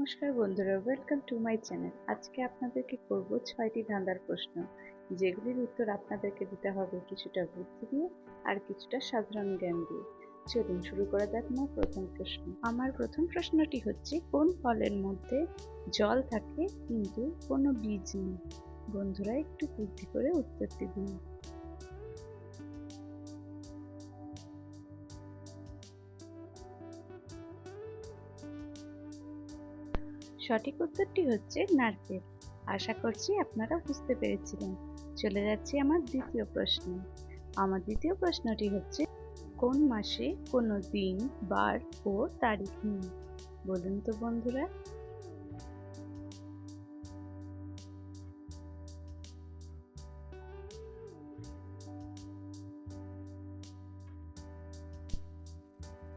নমস্কার বন্ধুরা welcome to my channel আজকে আপনাদেরকে করব ছয়টি ধাঁধার প্রশ্ন, যেগুলির উত্তর আপনাদেরকে দিতে হবে কিছুটা বুদ্ধি দিয়ে আর কিছুটা সাধারণ জ্ঞান দিয়ে। চলুন শুরু করা যাক আমার প্রথম প্রশ্ন। আমার প্রথম প্রশ্নটি হচ্ছে, কোন ফলের মধ্যে জল থাকে কিন্তু কোনো বীজ নেই? বন্ধুরা, একটু বুদ্ধি করে উত্তরটি দিন। সঠিক উত্তরটি হচ্ছে নারকেল। আশা করছি আপনারা বুঝতে পেরেছিলেন। চলে যাচ্ছি আমার দ্বিতীয় প্রশ্ন। আমার দ্বিতীয় প্রশ্নটি হচ্ছে, কোন মাসে কোনো দিন, বার ও তারিখ নেই? বলুন তো বন্ধুরা।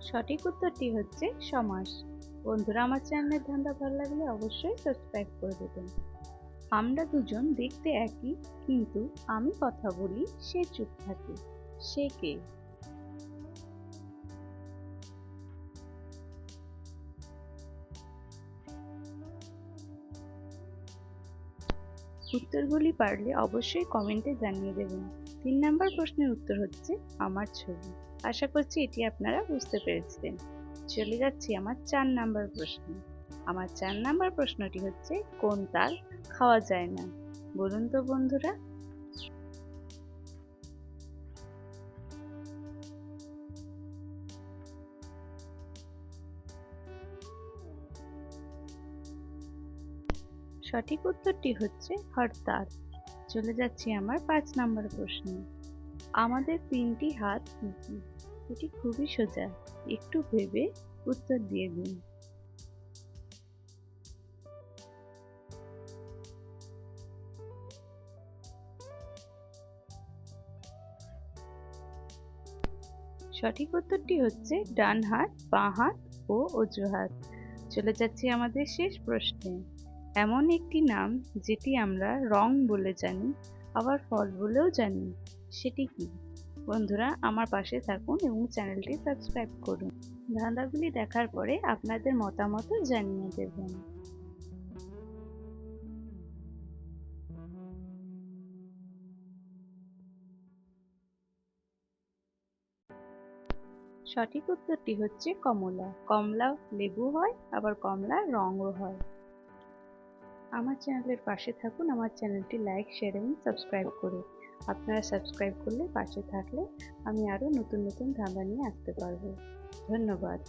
সঠিক উত্তরটি হচ্ছে সমাস। বন্ধুরা, আমার চ্যানেলের ধান্দা ভালো লাগলে অবশ্যই সাবস্ক্রাইব করে দেবেন। আমরা দুজন দেখতে একই, কিন্তু আমি কথা বলি সে চুপ থাকে, সে কে? উত্তরগুলি পারলে অবশ্যই কমেন্টে জানিয়ে দেবেন। তিন নাম্বার প্রশ্নের উত্তর হচ্ছে, আমার ছবি। আশা করছি এটি আপনারা বুঝতে পেরেছিলেন। চলে যাচ্ছি আমার চার নাম্বার প্রশ্ন। আমার চার নাম্বার প্রশ্নটি হচ্ছে, কোন তাল খাওয়া যায় না? বলুন তো বন্ধুরা। সঠিক উত্তরটি হচ্ছে, হরতাল। চলে যাচ্ছি আমার পাঁচ নাম্বার প্রশ্ন। আমাদের তিনটি হাত কি কি? এটি খুবই সোজা। একটু ভেবে উত্তর দিয়ে দিন। সঠিক উত্তরটি হচ্ছে ডান হাত, বাঁ হাত ও অজুহাত। চলে যাচ্ছি আমাদের শেষ প্রশ্নে। এমন একটি নাম যেটি আমরা রং বলে জানি, আবার ফল বলেও জানি, সেটি কি? বন্ধুরা আমার পাশে থাকুন এবং চ্যানেলটি সাবস্ক্রাইব করুন। ধাঁধাগুলি দেখার পরে আপনাদের মতামত জানিয়ে দেবেন। সঠিক উত্তরটি হচ্ছে কমলা। কমলা লেবু হয়, আবার কমলা রঙও হয়। আমার চ্যানেলের পাশে থাকুন, আমার চ্যানেলটি লাইক, শেয়ার এবং সাবস্ক্রাইব করে। আপনারা সাবস্ক্রাইব করলে পাশে থাকলে আমি আরও নতুন নতুন ধাঁধা নিয়ে আসতে পারব। ধন্যবাদ।